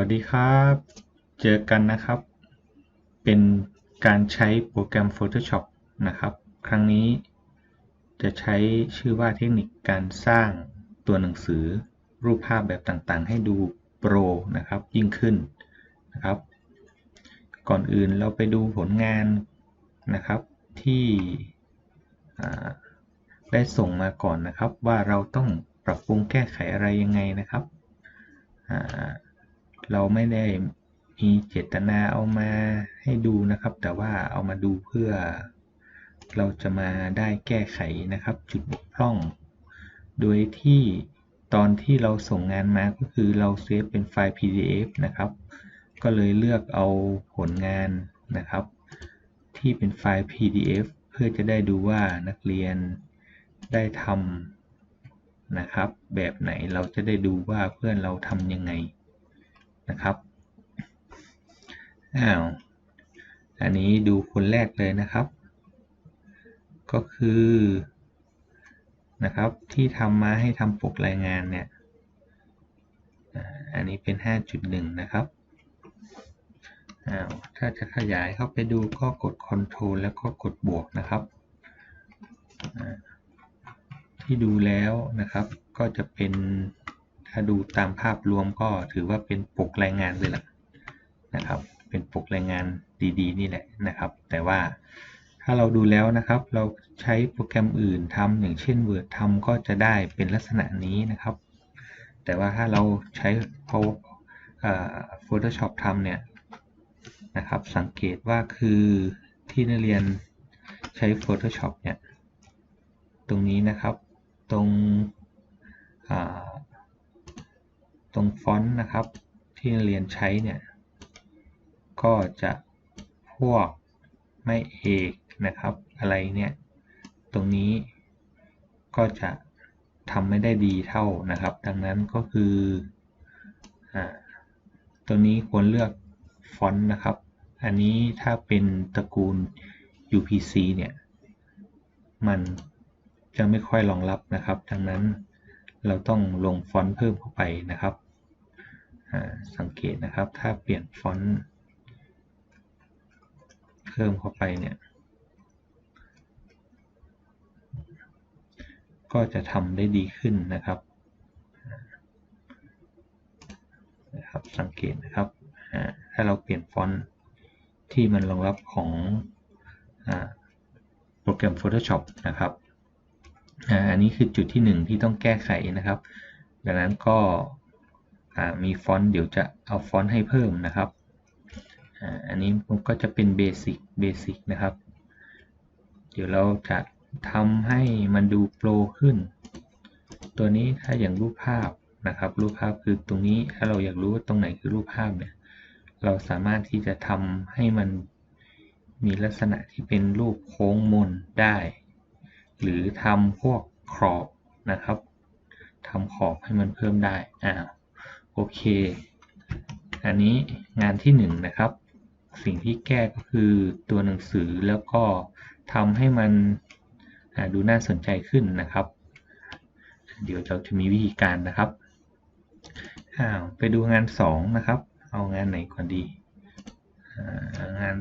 สวัสดีครับ เจอกันนะครับ เป็นการใช้โปรแกรม Photoshop นะครับ ครั้งนี้จะใช้ชื่อว่าเทคนิคการสร้างตัวหนังสือรูปภาพแบบต่างๆ ให้ดูโปรนะครับยิ่งขึ้นนะครับ ก่อนอื่นเราไปดูผลงานนะครับที่ได้ส่งมาก่อนนะครับ ว่าเราต้องปรับปรุงแก้ไขอะไรยังไงนะครับ เราไม่ได้มีเจตนาเอามาให้ดูนะครับ แต่ว่าเอามาดูเพื่อ เราจะมาได้แก้ไขนะครับ จุดบกพร่อง โดยที่ตอนที่เราส่งงานมาก็คือเราเซฟเป็นไฟล์ PDF นะครับ ก็เลยเลือกเอาผลงานนะครับ ที่เป็นไฟล์ PDF เพื่อจะได้ดูว่านักเรียนได้ทำนะครับ แบบไหนเราจะได้ดูว่าเพื่อนเราทำยังไง นะครับอ้าวอันนี้ดูคนแรกเลยนะครับ ก็คือนะครับที่ทำมาให้ทำปกรายงานเนี่ยอันนี้เป็น 5.1 นะครับอ้าวถ้าจะขยายเข้าไปดูก็กด Ctrl แล้วก็กดบวกนะครับ ที่ดูแล้วนะครับก็จะเป็นาดูตามภาพรวมก็ถือว่าเป็นปกรายงานเลยล่ะนะครับ เป็นปกรายงานดีๆ นี่แหละนะครับ แต่ว่าถ้าเราดูแล้วนะครับ เราใช้โปรแกรมอื่นทำอย่างเช่น Word ทำก็จะได้เป็นลักษณะนี้นะครับ แต่ว่าถ้าเราใช้ Photoshop ทำเนี่ยนะครับ สังเกตว่าคือที่นักเรียนใช้ Photoshop เนี่ย ตรงนี้นะครับ ตรง รงฟอนต์นะครับที่เรียนใช้เนี่ยก็จะพวกไม่เอกนะครับ อะไรเนี่ยตรงนี้ก็จะทำไม่ได้ดีเท่านะครับ ดังนั้นก็คืออตัวนี้ควรเลือกฟอนต์นะครับ อันนี้ถ้าเป็นตระกูล UPC เนี่ยมันจะไม่ค่อยรองรับนะครับ ดังนั้นเราต้องลงฟอนต์เพิ่มเข้าไปนะครับ สังเกตนะครับ ถ้าเปลี่ยนฟอนต์เพิ่มเข้าไปเนี่ย ก็จะทำได้ดีขึ้นนะครับนะครับ สังเกตนะครับ ถ้าเราเปลี่ยนฟอนต์ที่มันรองรับของโปรแกรม Photoshop นะครับ อันนี้คือจุดที่ 1 ที่ต้องแก้ไขนะครับ ดังนั้นก็ มีฟอนต์เดี๋ยวจะเอาฟอนต์ให้เพิ่มนะครับอันนี้ผมก็จะเป็นเบสิกเบสิกนะครับ เดี๋ยวเราจะทำให้มันดูโปรขึ้น ตัวนี้ถ้าอย่างรูปภาพนะครับรูปภาพคือตรงนี้ถ้าเราอยากรู้ว่าตรงไหนคือรูปภาพเนี่ยเราสามารถที่จะทำให้มันมีลักษณะที่เป็นรูปโค้งมนได้ หรือทำพวกขอบนะครับทำขอบให้มันเพิ่มได้อ่า โอเค อันนี้งานที่1นนะครับ สิ่งที่แก้ก็คือตัวหนังสือแล้วก็ทำให้มันดูน่าสนใจขึ้นนะครับ เดี๋ยวเราจะมีวิธีการนะครับอ้าวไปดูงาน 2 นะครับ เอางานไหนก่อนดี งาน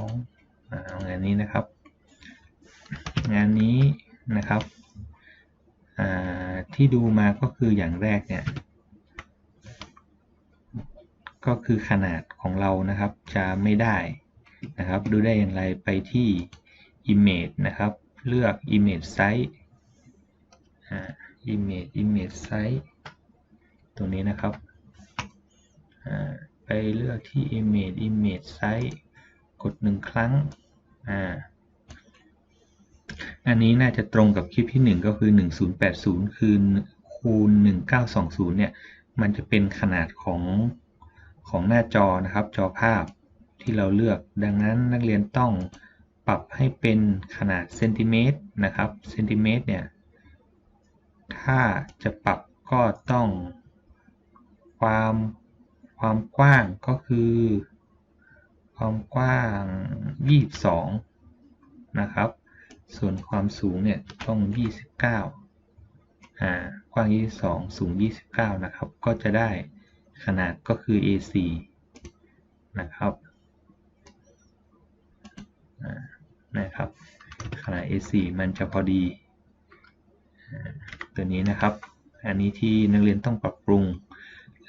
2เอางานนี้นะครับ งานนี้นะครับที่ดูมาก็คืออย่างแรกเนี่ย ก็คือขนาดของเรานะครับ จะไม่ได้นะครับ ดูได้อย่างไรไปที่ image นะครับ เลือก image size image image size ตรงนี้นะครับ ไปเลือกที่ image image size กดหนึ่งครั้ง อันนี้น่าจะตรงกับคลิปที่ 1 ก็คือ 1080 คือคูณ 1920 เนี่ย มันจะเป็นขนาดของ ของหน้าจอนะครับ จอภาพที่เราเลือก ดังนั้นนักเรียนต้องปรับให้เป็นขนาดเซนติเมตรนะครับเซนติเมตรเนี่ยถ้าจะปรับก็ต้อง ความความกว้างก็คือ ความกว้าง 22 นะครับ ส่วนความสูงเนี่ยต้อง 29อ่ากว้าง 22 สูง 29 นะครับ ก็จะได้ ขนาดก็คือ A4 นะครับนะครับ ขนาด A4 มันจะพอดี ตัวนี้นะครับ อันนี้ที่นักเรียนต้องปรับปรุง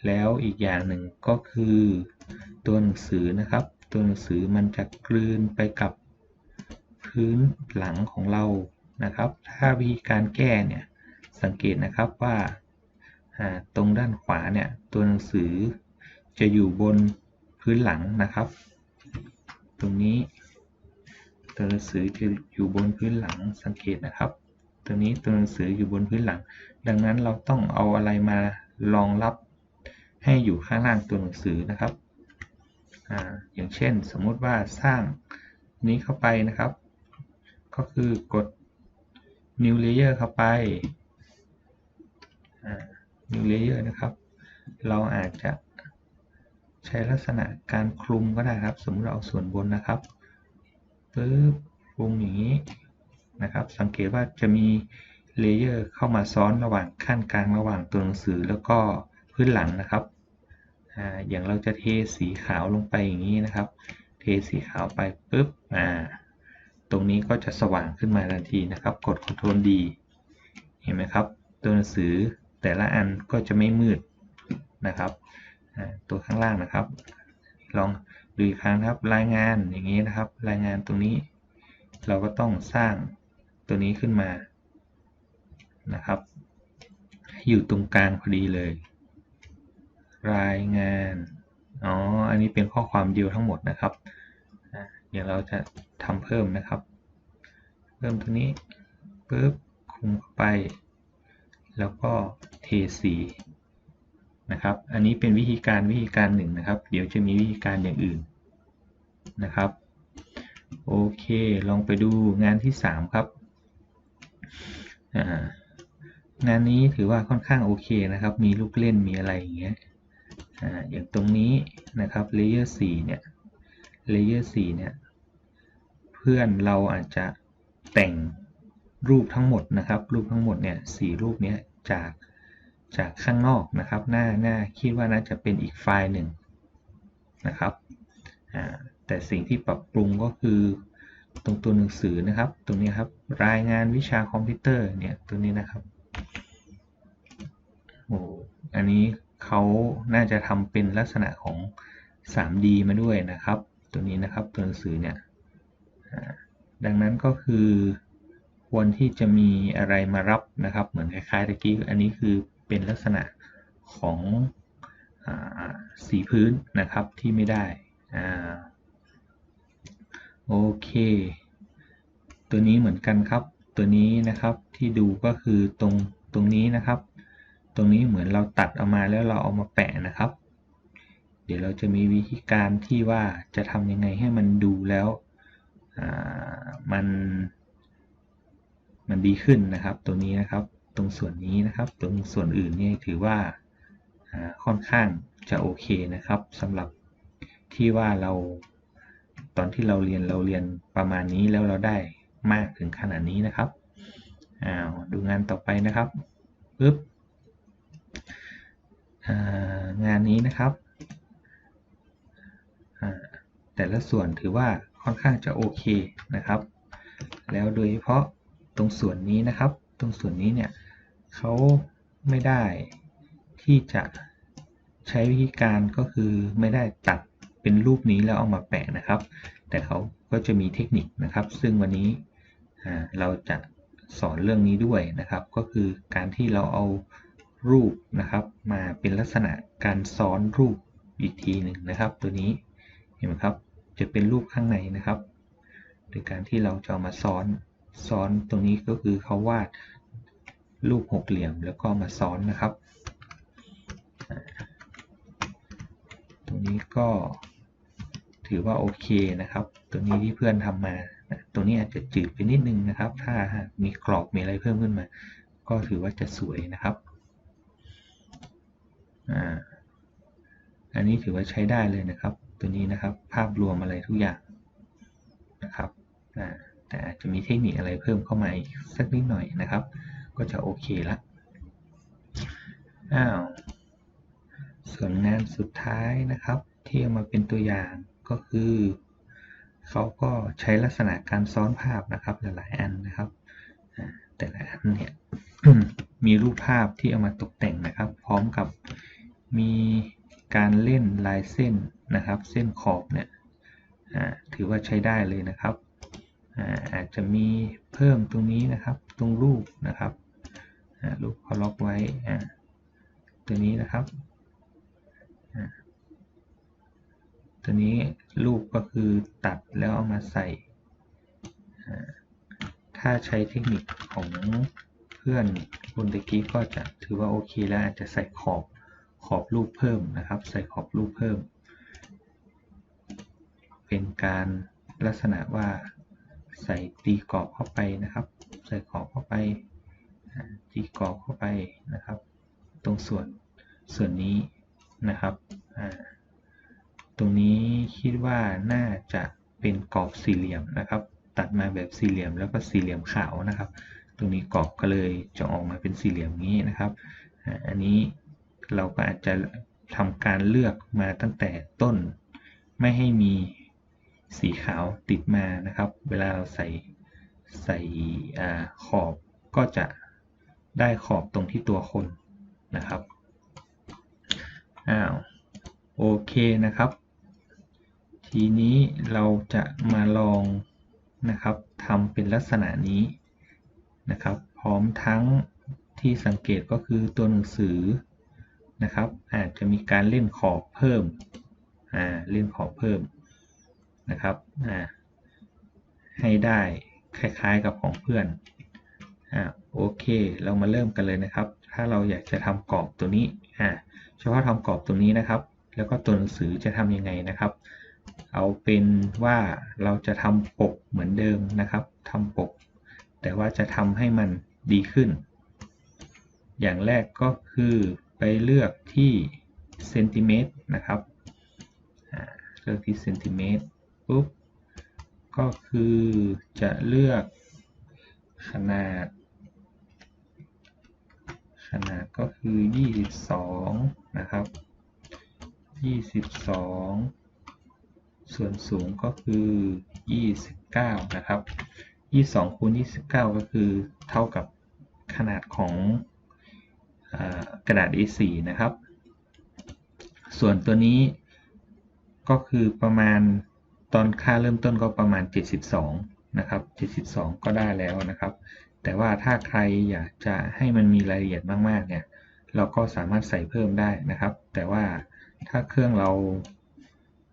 แล้วอีกอย่างหนึ่งก็คือตัวหนังสือนะครับ ตัวหนังสือมันจะกลืนไปกับพื้นหลังของเรานะครับ ถ้าวิธีการแก้เนี่ยสังเกตนะครับว่า ตรงด้านขวาเนี่ยตัวหนังสือจะอยู่บนพื้นหลังนะครับ ตรงนี้ ตัวหนังสือจะอยู่บนพื้นหลังสังเกตนะครับ ตัวนี้ตัวหนังสืออยู่บนพื้นหลัง ดังนั้นเราต้องเอาอะไรมารองรับให้อยู่ข้างล่างตัวหนังสือนะครับออย่างเช่นสมมุติว่าสร้างนี้เข้าไปนะครับ ก็คือกด new layer เข้าไป new layer นะครับ เราอาจจะใช้ลักษณะการคลุมก็ได้ครับ สมมติเราเอาส่วนบนนะครับปึ๊บคลุมอย่างนี้นะครับ สังเกตว่าจะมีเลเยอร์เข้ามาซ้อนระหว่างขั้นกลางระหว่างตัวหนังสือแล้วก็พื้นหลังนะครับออย่างเราจะเทสีขาวลงไปอย่างนี้นะครับ เทสีขาวไปปุ๊บอ่าตรงนี้ก็จะสว่างขึ้นมาทันทีนะครับ กด Ctrl D เห็นไหมครับ ตัวหนังสือ แต่ละอันก็จะไม่มืดนะครับตัวข้างล่างนะครับ ลองดูอีกครั้งครับรายงานอย่างนี้นะครับ รายงานตรงนี้ เราก็ต้องสร้างตัวนี้ขึ้นมานะครับ อยู่ตรงกลางพอดีเลย รายงานอ๋ออันนี้เป็นข้อความเดียวทั้งหมดนะครับเดี๋ยวเราจะทำเพิ่มนะครับ เพิ่มตรงนี้ปุ๊บคุมเข้าไป แล้วก็ เทสีนะครับ อันนี้เป็นวิธีการวิธีการหนึ่งนะครับ เดี๋ยวจะมีวิธีการอย่างอื่นนะครับ โอเค ลองไปดูงานที่ 3 ครับ งานนี้ถือว่าค่อนข้างโอเคนะครับ มีลูกเล่น มีอะไรอย่างเงี้ยออย่างตรงนี้นะครับเลเยอร์4เนี่ย เลเยอร์4เนี่ย เพื่อนเราอาจจะแต่งรูปทั้งหมดนะครับ รูปทั้งหมดเนี่ยสรูปเนี้ยจาก จากข้างนอกนะครับ หน้าหน้าคิดว่าน่าจะเป็นอีกไฟล์หนึ่งนะครับแต่สิ่งที่ปรับปรุงก็คือตรงตัวหนังสือนะครับ ตรงนี้ครับรายงานวิชาคอมพิวเตอร์เนี่ยตัวนี้นะครับโอ้อันนี้เขาน่าจะทำเป็นลักษณะของ 3D มาด้วยนะครับ ตัวนี้นะครับตัวหนังสือเนี่ยดังนั้นก็คือควรที่จะมีอะไรมารับนะครับ เหมือนคล้ายๆตะกี้อันนี้คือ เป็นลักษณะของอสีพื้นนะครับที่ไม่ได้โอเค ตัวนี้เหมือนกันครับ ตัวนี้นะครับที่ดูก็คือตรงตรงนี้นะครับ ตรงนี้เหมือนเราตัดออกมาแล้วเราเอามาแปะนะครับ เดี๋ยวเราจะมีวิธีการที่ว่าจะทำยังไงให้มันดูแล้วมันมันดีขึ้นนะครับ ตัวนี้นะครับ ตรงส่วนนี้นะครับ ตรงส่วนอื่นนี่ถือว่าค่อนข้างจะโอเคนะครับสำหรับที่ว่าเราตอนที่เราเรียนเราเรียนประมาณนี้แล้วเราได้มากถึงขนาดนี้นะครับอ้าวดูงานต่อไปนะครับปึ๊บงานนี้นะครับ แต่ละส่วนถือว่าค่อนข้างจะโอเคนะครับ แล้วโดยเฉพาะตรงส่วนนี้นะครับ ตรงส่วนนี้เนี่ย เขาไม่ได้ที่จะใช้วิธีการก็คือไม่ได้ตัดเป็นรูปนี้แล้วเอามาแปะนะครับ แต่เขาก็จะมีเทคนิคนะครับ ซึ่งวันนี้เราจะสอนเรื่องนี้ด้วยนะครับ ก็คือการที่เราเอารูปนะครับมาเป็นลักษณะการซ้อนรูปอีกทีหนึ่งนะครับ ตัวนี้เห็นไหมครับจะเป็นรูปข้างในนะครับโดยการที่เราจะามาซ้อนซ้อนตรงนี้ก็คือเขาวาด รูปหกเหลี่ยมแล้วก็มาซ้อนนะครับ ตรงนี้ก็ถือว่าโอเคนะครับ ตัวนี้ที่เพื่อนทำมา ตัวนี้อาจจะจืดไปนิดนึงนะครับ ถ้ามีกรอบมีอะไรเพิ่มขึ้นมา ก็ถือว่าจะสวยนะครับอันนี้ถือว่าใช้ได้เลยนะครับ ตัวนี้นะครับภาพรวมอะไรทุกอย่างนะครับแต่อาจจะมีเทคนิคอะไรเพิ่มเข้ามาอีกสักนิดหน่อยนะครับ ก็จะโอเคละอ้าวส่วนงานสุดท้ายนะครับ ที่เอามาเป็นตัวอย่างก็คือเขาก็ใช้ลักษณะการซ้อนภาพนะครับหลายๆอันนะครับ แต่ละอันเนี่ยมีรูปภาพที่เอามาตกแต่งนะครับ พร้อมกับมีการเล่นลายเส้นนะครับ เส้นขอบเนี่ยถือว่าใช้ได้เลยนะครับอาอาจจะมีเพิ่มตรงนี้นะครับ ตรงรูปนะครับ รูปเขาล็อกไว้ตัวนี้นะครับตัวนี้รูปก็คือตัดแล้วเอามาใส่ ถ้าใช้เทคนิคของเพื่อนคนตะกี้ก็จะถือว่าโอเคแล้วอาจจะใส่ขอบขอบรูปเพิ่มนะครับ ใส่ขอบรูปเพิ่ม เป็นการลักษณะว่าใส่ตีกรอบเข้าไปนะครับ ใส่ขอบเข้าไป ตีกรอบเข้าไปนะครับ ตรงส่วนส่วนนี้นะครับตรงนี้คิดว่าน่าจะเป็นกรอบสี่เหลี่ยมนะครับ ตัดมาแบบสี่เหลี่ยมแล้วก็สี่เหลี่ยมขาวนะครับ ตรงนี้กรอบก็เลยจะออกมาเป็นสี่เหลี่ยมนี้นะครับอันนี้เราก็อาจจะทำการเลือกมาตั้งแต่ต้น ไม่ให้มีสีขาวติดมานะครับ เวลาเราใส่ใส่ขอบก็จะ ได้ขอบตรงที่ตัวคนนะครับอ้าวโอเคนะครับ ทีนี้เราจะมาลองนะครับทำเป็นลักษณะนี้นะครับ พร้อมทั้งที่สังเกตก็คือตัวหนังสือนะครับ อาจจะมีการเล่นขอบเพิ่มอ่าเล่นขอบเพิ่มนะครับอ่าให้ได้คล้ายๆกับของเพื่อนอ่า โอเค เรามาเริ่มกันเลยนะครับ ถ้าเราอยากจะทำกรอบตัวนี้อ่าเฉพาะทำกรอบตัวนี้นะครับ แล้วก็ตัวหนังสือจะทำยังไงนะครับ เอาเป็นว่าเราจะทำปกเหมือนเดิมนะครับทำปก แต่ว่าจะทำให้มันดีขึ้น อย่างแรกก็คือไปเลือกที่เซนติเมตรนะครับเลือกที่เซนติเมตรปุ๊บก็คือจะเลือกขนาด นาดก็คือ 22 นะครับ 22 ส่วนสูงก็คือ 29 นะครับ 22คูณ29 ก็คือเท่ากับขนาดของอกระดาษ A4 นะครับ ส่วนตัวนี้ก็คือประมาณตอนค่าเริ่มต้นก็ประมาณ 72 นะครับ 72 ก็ได้แล้วนะครับ แต่ว่าถ้าใครอยากจะให้มันมีรายละเอียดมากๆเนี่ย เราก็สามารถใส่เพิ่มได้นะครับ แต่ว่าถ้าเครื่องเรา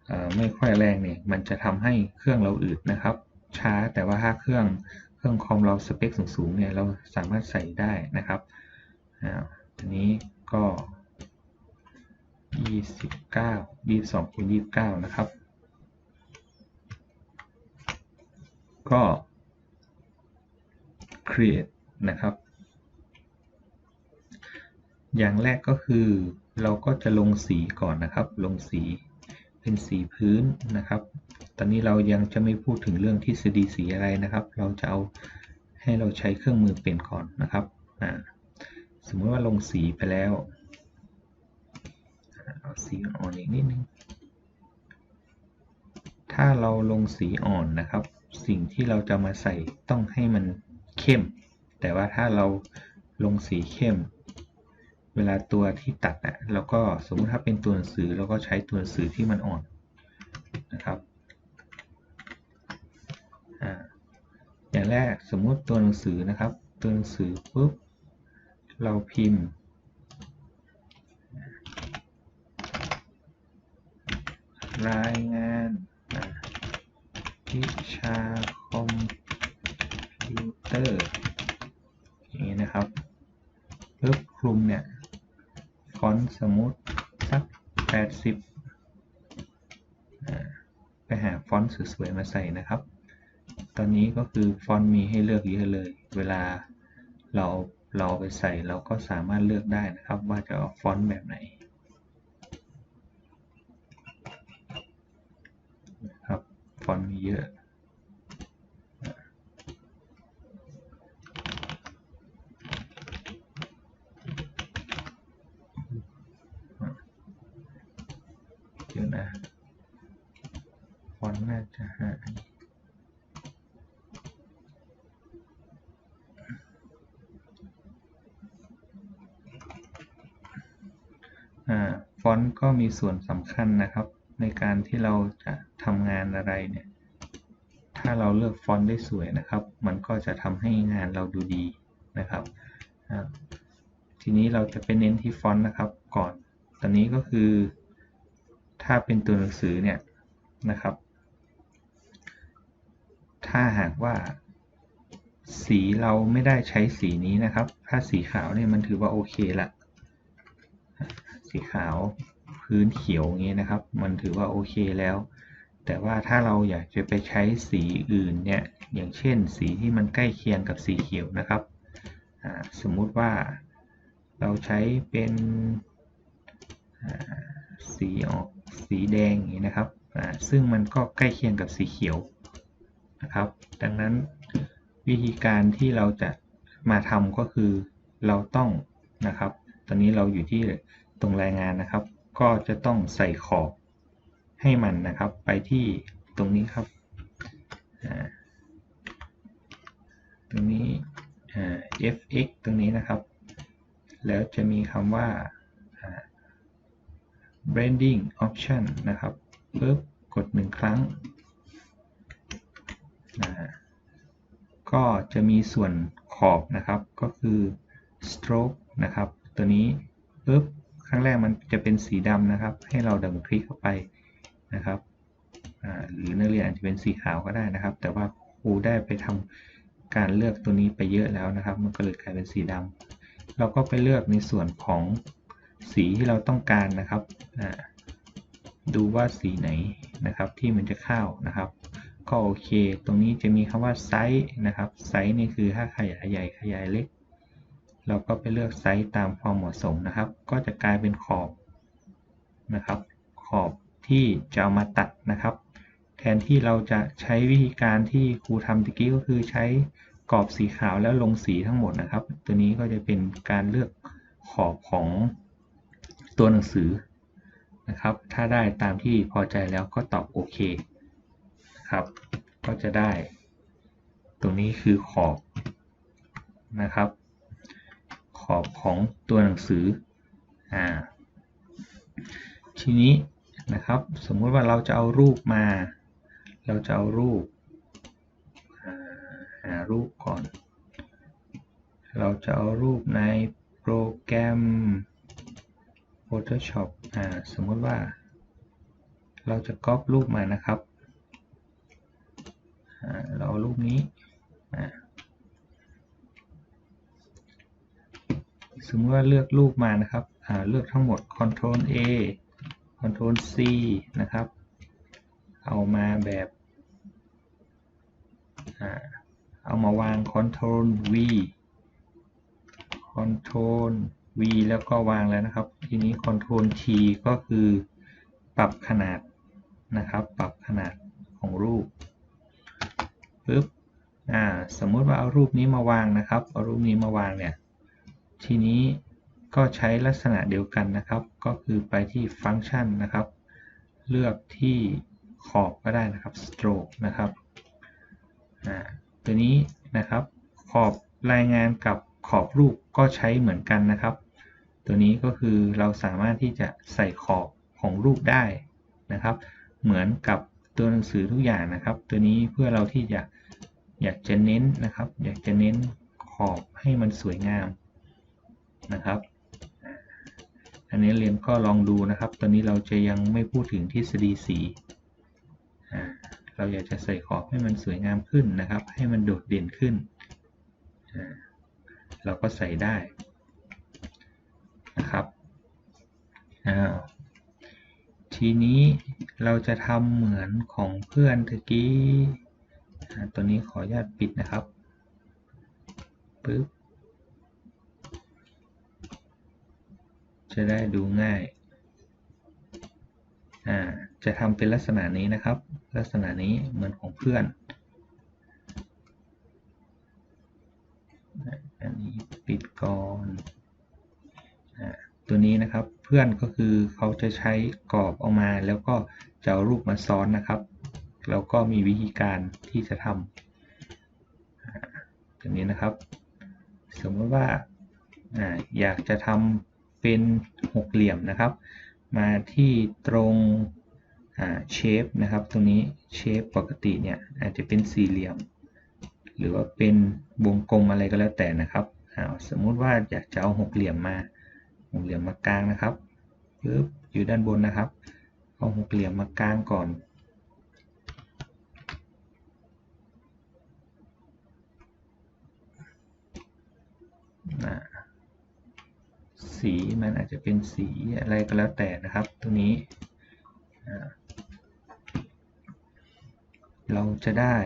เไม่ค่อยแรงเนี่ย มันจะทำให้เครื่องเราอืดนะครับ ช้า แต่ว่าถ้าเครื่องเครื่องคอมเราสเปคสูงๆเนี่ย เราสามารถใส่ได้นะครับอ่าทีนี้ก็ 29 22คูณ29 นะครับ ก็ create นะครับ อย่างแรกก็คือเราก็จะลงสีก่อนนะครับ ลงสีเป็นสีพื้นนะครับ ตอนนี้เรายังจะไม่พูดถึงเรื่องทฤษฎีสีอะไรนะครับ เราจะเอาให้เราใช้เครื่องมือเป็นก่อนนะครับ สมมติว่าลงสีไปแล้วเอาสีอ่อนอีกนิดนึง ถ้าเราลงสีอ่อนนะครับ สิ่งที่เราจะมาใส่ต้องให้มันเข้ม แต่ว่าถ้าเราลงสีเข้ม เวลาตัวที่ตัดอะเราก็สมมติถ้าเป็นตัวหนังสือเราก็ใช้ตัวหนังสือที่มันอ่อนนะครับอ่าอย่างแรกสมมติตัวหนังสือนะครับ ตัวหนังสือปุ๊บเราพิมพ์รายงาน วิชาคอมพิวเตอร์นี้นะครับปุ๊บคลุมเนี่ยฟอนต์สมมุติสัก 80 ไปหาฟอนต์สวยๆมาใส่นะครับ ตอนนี้ก็คือฟอนต์มีให้เลือกเยอะเลย เวลาเราเราไปใส่เราก็สามารถเลือกได้นะครับ ว่าจะเอาฟอนต์แบบไหนครับฟ อนต์มีเยอะดี๋ยวนะฟอนต์น่าจะหายฟอนต์ก็มีส่วนสำคัญนะครับ ในการที่เราจะ ทำงานอะไรเนี่ย ถ้าเราเลือกฟอนต์ได้สวยนะครับ มันก็จะทำให้งานเราดูดีนะครับ ทีนี้เราจะไปเน้นที่ฟอนต์นะครับก่อน ตอนนี้ก็คือ ถ้าเป็นตัวหนังสือเนี่ยนะครับ ถ้าหากว่าสีเราไม่ได้ใช้สีนี้นะครับ ถ้าสีขาวเนี่ยมันถือว่าโอเคละ สีขาวพื้นเขียวอย่างนี้นะครับ มันถือว่าโอเคแล้ว แต่ว่าถ้าเราอยากจะไปใช้สีอื่นเนี่ย อย่างเช่นสีที่มันใกล้เคียงกับสีเขียวนะครับสมมุติว่าเราใช้เป็นสีออกสีแดงอย่างนี้นะครับ ซึ่งมันก็ใกล้เคียงกับสีเขียวนะครับ ดังนั้นวิธีการที่เราจะมาทำก็คือเราต้องนะครับ ตอนนี้เราอยู่ที่ตรงรายงานนะครับ ก็จะต้องใส่ขอบ ให้มันนะครับไปที่ตรงนี้ครับ ตรงนี้ fx ตรงนี้นะครับ แล้วจะมีคำว่า branding option นะครับปึ๊บกดหนึ่งครั้ง ก็จะมีส่วนขอบนะครับ ก็คือ stroke นะครับ ตัวนี้ปึ๊บครั้งแรกมันจะเป็นสีดำนะครับ ให้เราดับคลิกเข้าไป นะครับหรือนักเรียนอาจจะเป็นสีขาวก็ได้นะครับ แต่ว่าครูได้ไปทำการเลือกตัวนี้ไปเยอะแล้วนะครับ มันก็เลยกลายเป็นสีดำเราก็ไปเลือกในส่วนของสีที่เราต้องการนะครับดูว่าสีไหนนะครับที่มันจะเข้านะครับ ก็โอเค ตรงนี้จะมีคำว่าไซส์นะครับไซส์นี่คือถ้าขยายใหญ่ขยายเล็ก เราก็ไปเลือกไซส์ตามความเหมาะสมนะครับ ก็จะกลายเป็นขอบนะครับ ขอบ ที่จะเอามาตัดนะครับ แทนที่เราจะใช้วิธีการที่ครูทำตะกี้ก็คือใช้กรอบสีขาวแล้วลงสีทั้งหมดนะครับ ตัวนี้ก็จะเป็นการเลือกขอบของตัวหนังสือนะครับ ถ้าได้ตามที่พอใจแล้วก็ตอบโอเคนะครับ ก็จะได้ ตรงนี้คือขอบนะครับ ขอบของตัวหนังสืออ่าทีนี้ นะครับ สมมุติว่าเราจะเอารูปมา เราจะเอารูปหารูปก่อน เราจะเอารูปในโปรแกรม Photoshop อ่าสมมติว่า เราจะก๊อปรูปมานะครับเราเอารูปนี้สมมติว่าเลือกรูปมานะครับเลือกทั้งหมด Ctrl A Ctrl C นะครับ เอามาแบบเอามาวาง Ctrl V Ctrl V แล้วก็วางแล้วนะครับ ทีนี้ Ctrl T ก็คือปรับขนาดนะครับ ปรับขนาดของรูปปึ๊บอ่าสมมุติว่าเอารูปนี้มาวางนะครับ เอารูปนี้มาวางเนี่ย ทีนี้ ก็ใช้ลักษณะเดียวกันนะครับ ก็คือไปที่ฟังก์ชันนะครับ เลือกที่ขอบก็ได้นะครับ stroke นะครับตัวนี้นะครับขอบรายงานกับขอบรูปก็ใช้เหมือนกันนะครับ ตัวนี้ก็คือเราสามารถที่จะใส่ขอบของรูปได้นะครับ เหมือนกับตัวหนังสือทุกอย่างนะครับ ตัวนี้เพื่อเราที่จะอยากจะเน้นนะครับ อยากจะเน้นขอบให้มันสวยงามนะครับ อันนี้เรียนก็ลองดูนะครับ ตอนนี้เราจะยังไม่พูดถึงทฤษฎีสีเราอยากจะใส่ขอบให้มันสวยงามขึ้นนะครับ ให้มันโดดเด่นขึ้น เราก็ใส่ได้นะครับทีนี้เราจะทำเหมือนของเพื่อนตะกี้ตัวนี้ขออนุญาตปิดนะครับปึ๊บ จะได้ดูง่าย อ่า จะทำเป็นลักษณะนี้นะครับ ลักษณะนี้เหมือนของเพื่อน อันนี้ปิดก่อนอตัวนี้นะครับ เพื่อนก็คือเขาจะใช้กรอบออกมา แล้วก็จะเอารูปมาซ้อนนะครับ แล้วก็มีวิธีการที่จะทำอ่าตัวนี้นะครับ สมมติว่าอ่าอยากจะทำ เป็นหกเหลี่ยมนะครับ มาที่ตรงเชฟนะครับตรงนี้เชฟปกติเนี่ยอาจจะเป็นสี่เหลี่ยม หรือว่าเป็นวงกลมอะไรก็แล้วแต่นะครับสมมุติว่าอยากจะเอาหกเหลี่ยมมาหกเหลี่ยมมากลางนะครับปึ๊บอยู่ด้านบนนะครับ เอาหกเหลี่ยมมากลางก่อนอ่า สีมันอาจจะเป็นสีอะไรก็แล้วแต่นะครับ ตัวนี้ เราจะได้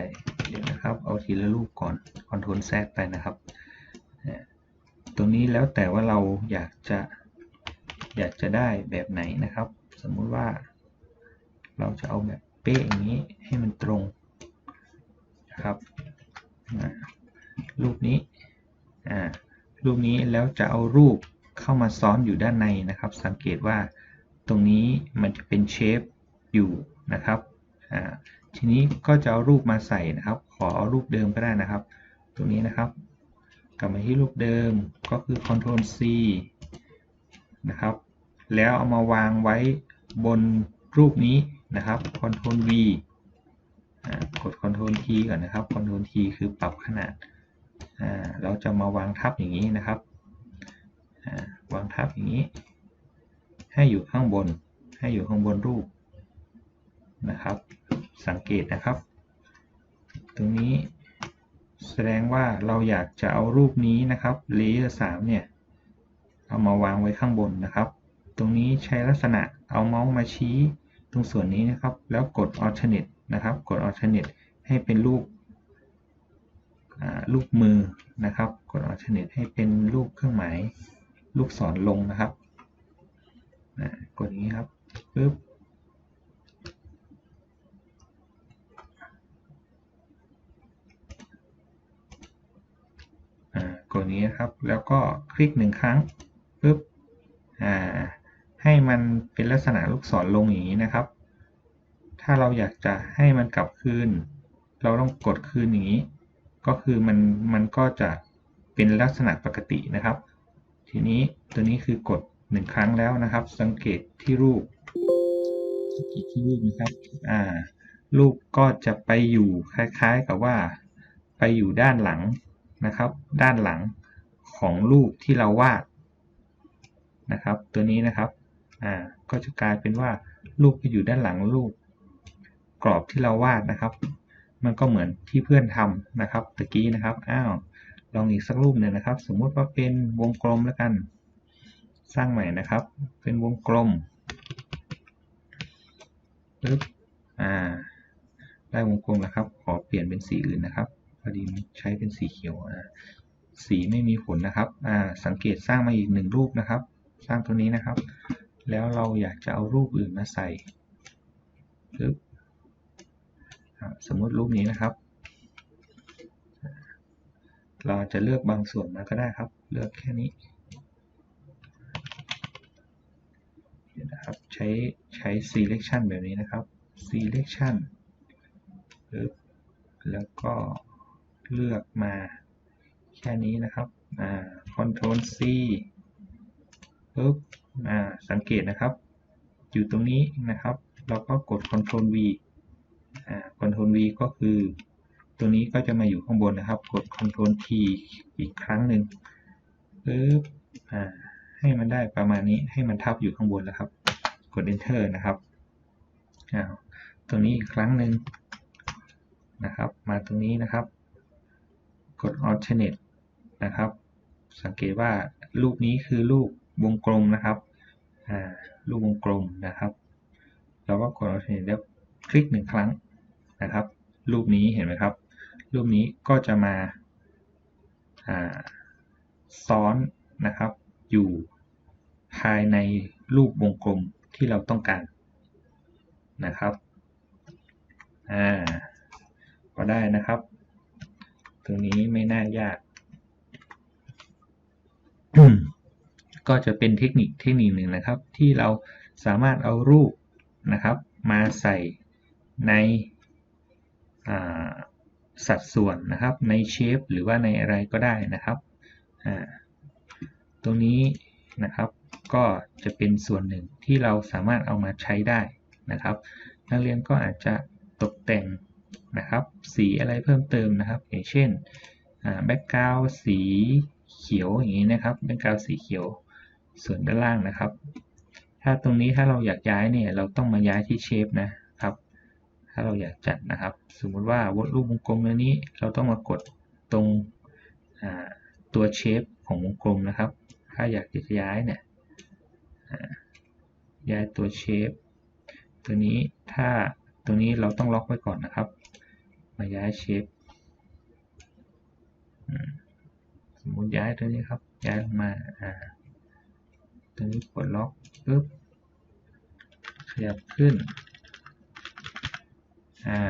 เดี๋ยวนะครับ เอาทีละรูปก่อน Ctrl Z ไปนะครับ ตรงนี้แล้วแต่ว่าเราอยากจะอยากจะได้แบบไหนนะครับ สมมุติว่าเราจะเอาแบบเป๊ะอย่างนี้ให้มันตรงนะครับรูปนี้รูปนี้แล้วจะเอารูป เข้ามาซ้อนอยู่ด้านในนะครับ สังเกตว่าตรงนี้มันจะเป็นเชฟอยู่นะครับทีนี้ก็จะเอารูปมาใส่นะครับ ขอเอารูปเดิมก็ได้นะครับ ตรงนี้นะครับ กลับมาที่รูปเดิมก็คือ Ctrl C นะครับ แล้วเอามาวางไว้บนรูปนี้นะครับ Ctrl V กด Ctrl T ก่อนนะครับ Ctrl T คือปรับขนาด เราจะมาวางทับอย่างนี้นะครับ วางทับอย่างนี้ ให้อยู่ข้างบน ให้อยู่ข้างบนรูปนะครับ สังเกตนะครับ ตรงนี้แสดงว่าเราอยากจะเอารูปนี้นะครับเลเยอร์3เนี่ย เอามาวางไว้ข้างบนนะครับ ตรงนี้ใช้ลักษณะเอาเมาส์มาชี้ตรงส่วนนี้นะครับ แล้วกด alternate นะครับ กด alternate ให้เป็นรูปรูปมือนะครับ กด alternate ให้เป็นรูปเครื่องหมาย ลูกศรลงนะครับกดนี้ครับปึ๊บกดนี้ครับ แล้วก็คลิกหนึ่งครั้งปึ๊บให้มันเป็นลักษณะลูกศรลงอย่างนี้นะครับ ถ้าเราอยากจะให้มันกลับคืน เราต้องกดคืนอย่างนี้ ก็คือมันมันก็จะเป็นลักษณะปกตินะครับ ทีนี้ตัวนี้คือกดหนึ่งครั้งแล้วนะครับ สังเกตที่รูปสังเกตที่รูปนะครับอ่ารูปก็จะไปอยู่คล้ายๆกับว่า ไปอยู่ด้านหลังนะครับ ด้านหลังของรูปที่เราวาดนะครับ ตัวนี้นะครับอ่าก็จะกลายเป็นว่ารูปไปอยู่ด้านหลังรูป กรอบที่เราวาดนะครับ มันก็เหมือนที่เพื่อนทำนะครับตะกี้นะครับอ้าว ลองอีกสักรูปหนึ่งนะครับ สมมติว่าเป็นวงกลมแล้วกัน สร้างใหม่นะครับ เป็นวงกลมปึ๊บอ่า ได้วงกลมแล้วครับ ขอเปลี่ยนเป็นสีอื่นนะครับพอดีใช้เป็นสีเขียวอ่าสีไม่มีผลนะครับ อ่า สังเกตสร้างมาอีกหนึ่งรูปนะครับ สร้างตัวนี้นะครับ แล้วเราอยากจะเอารูปอื่นมาใส่ปึ๊บสมมติรูปนี้นะครับ เราจะเลือกบางส่วนมาก็ได้ครับ เลือกแค่นี้นะครับใช้ใช้ selection แบบนี้นะครับ selection แล้วก็เลือกมาแค่นี้นะครับอ่า control C ปึ๊บอ่าสังเกตนะครับ อยู่ตรงนี้นะครับ เราก็กด control V อ่า control V ก็คือ ตัวนี้ก็จะมาอยู่ข้างบนนะครับ กด control T อีกครั้งหนึ่งปึ๊บอ่าให้มันได้ประมาณนี้ให้มันทับอยู่ข้างบนแล้วครับ กด enter นะครับอ้าวตรงนี้อีกครั้งหนึ่งนะครับ มาตรงนี้นะครับ กด alternate นะครับ สังเกตว่ารูปนี้คือรูปวงกลมนะครับอ่ารูปวงกลมนะครับ เราก็กด alternate แล้วคลิกหนึ่งครั้งนะครับ รูปนี้เห็นไหมครับ รูปนี้ก็จะมาซ้อนนะครับ อยู่ภายในรูปวงกลมที่เราต้องการนะครับอ่าก็ได้นะครับ ตรงนี้ไม่น่ายาก ก็จะเป็นเทคนิคเทคนิคหนึ่งนะครับ ที่เราสามารถเอารูปนะครับ มาใส่ใน สัดส่วนนะครับในเชฟหรือว่าในอะไรก็ได้นะครับตรงนี้นะครับก็จะเป็นส่วนหนึ่งที่เราสามารถเอามาใช้ได้นะครับ นักเรียนก็อาจจะตกแต่งนะครับ สีอะไรเพิ่มเติมนะครับ อย่างเช่นแบ็กกราวสีเขียวอย่างนี้นะครับแบ็กกราวสีเขียวส่วนด้านล่างนะครับ ถ้าตรงนี้ถ้าเราอยากย้ายเนี่ยเราต้องมาย้ายที่เชฟนะ ถ้าเราอยากจัดนะครับ สมมุติว่าวดรูปวงกลมตัวนี้เราต้องมากดตรงตัวเชฟของวงกลมนะครับ ถ้าอยากจะย้ายเนี่ยย้ายตัวเชฟตัวนี้ถ้าตัวนี้เราต้องล็อกไว้ก่อนนะครับ มาย้ายเชฟสมมติย้ายตัวนี้ครับ ย้ายลงมาตัวนี้กดล็อกปุ๊บขยับขึ้น อ่า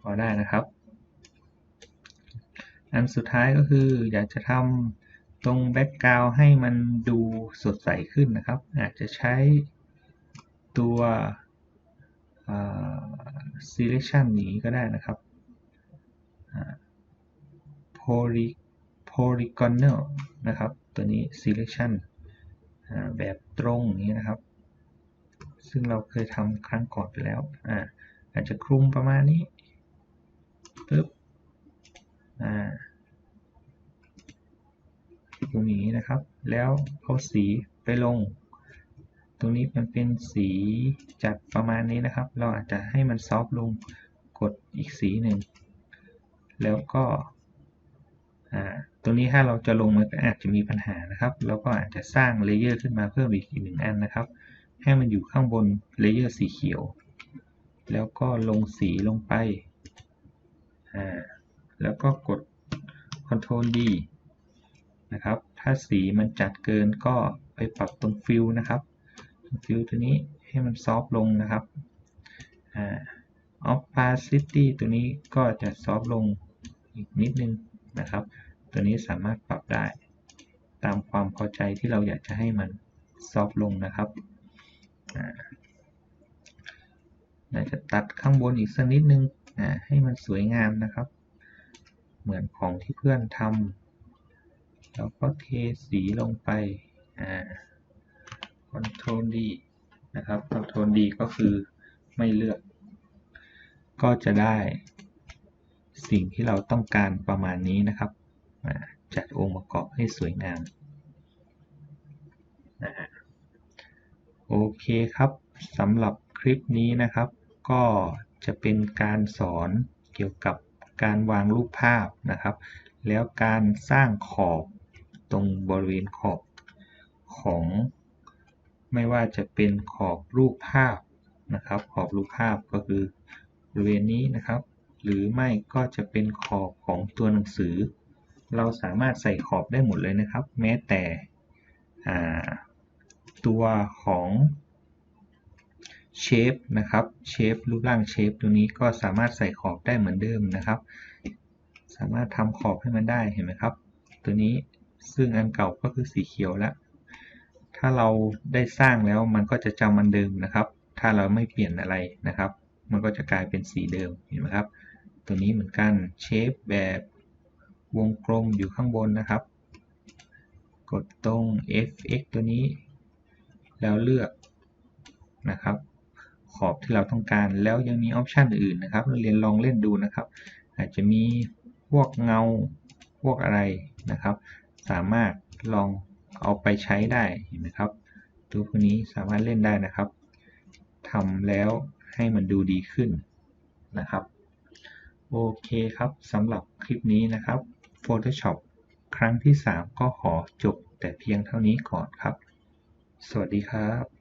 พอได้นะครับ อันสุดท้ายก็คืออยากจะทำตรงแบ็กกราวให้มันดูสดใสขึ้นนะครับ อาจจะใช้ตัว selection นี้ก็ได้นะครับ poly polygonal นะครับ ตัวนี้ selection แบบตรงนี้นะครับ ซึ่งเราเคยทำครั้งก่อนไปแล้วอ่า อาจจะคลุมประมาณนี้ปึ๊บอ่าตรงนี้นะครับ แล้วเอาสีไปลง ตรงนี้มันเป็นสีจัดประมาณนี้นะครับ เราอาจจะให้มันซอฟลง กดอีกสีหนึ่ง แล้วก็ตรงนี้ถ้าเราจะลงมันก็อาจจะมีปัญหานะครับ เราก็อาจจะสร้างเลเยอร์ขึ้นมาเพิ่มอีกหนึ่งอันนะครับ ให้มันอยู่ข้างบนเลเยอร์สีเขียว แล้วก็ลงสีลงไปแล้วก็กด Ctrl D นะครับ ถ้าสีมันจัดเกินก็ไปปรับตรงฟิลนะครับ ฟิลตัวนี้ให้มันซอฟลงนะครับ opacity ตัวนี้ก็จะซอฟลงอีกนิดนึงนะครับ ตัวนี้สามารถปรับได้ ตามความพอใจที่เราอยากจะให้มันซอฟลงนะครับอา จจะตัดข้างบนอีกสักนิดนึงให้มันสวยงามนะครับ เหมือนของที่เพื่อนทำแล้วก็เทสีลงไปคอนโทรลดีนะครับคอนโทรลดีก็คือไม่เลือก ก็จะได้สิ่งที่เราต้องการประมาณนี้นะครับ จัดองค์ประกอบให้สวยงามนะฮะโอเคครับสำหรับคลิปนี้นะครับ ก็จะเป็นการสอนเกี่ยวกับการวางรูปภาพนะครับ แล้วการสร้างขอบตรงบริเวณขอบของ ไม่ว่าจะเป็นขอบรูปภาพนะครับ ขอบรูปภาพก็คือบริเวณนี้นะครับ หรือไม่ก็จะเป็นขอบของตัวหนังสือ เราสามารถใส่ขอบได้หมดเลยนะครับ แม้แต่ตัวของ เชฟนะครับเชฟรูปร่างเชฟตัวนี้ก็สามารถใส่ขอบได้เหมือนเดิมนะครับ สามารถทำขอบให้มันได้เห็นไหมครับ ตัวนี้ซึ่งอันเก่าก็คือสีเขียวแล้ว ถ้าเราได้สร้างแล้วมันก็จะจำมันเดิมนะครับ ถ้าเราไม่เปลี่ยนอะไรนะครับ มันก็จะกลายเป็นสีเดิมเห็นไหมครับ ตัวนี้เหมือนกันเชฟแบบวงกลมอยู่ข้างบนนะครับ กดตรง fx ตัวนี้ แล้วเลือกนะครับ ขอบที่เราต้องการ แล้วยังมีออปชันอื่นนะครับเราเรียนลองเล่นดูนะครับ อาจจะมีพวกเงาพวกอะไรนะครับ สามารถลองเอาไปใช้ได้เห็นไหมครับ ตัวพวกนี้สามารถเล่นได้นะครับทำแล้วให้มันดูดีขึ้นนะครับโอเคครับสำหรับคลิปนี้นะครับ Photoshop ครั้งที่ 3 ก็ขอจบแต่เพียงเท่านี้ก่อนครับ สวัสดีครับ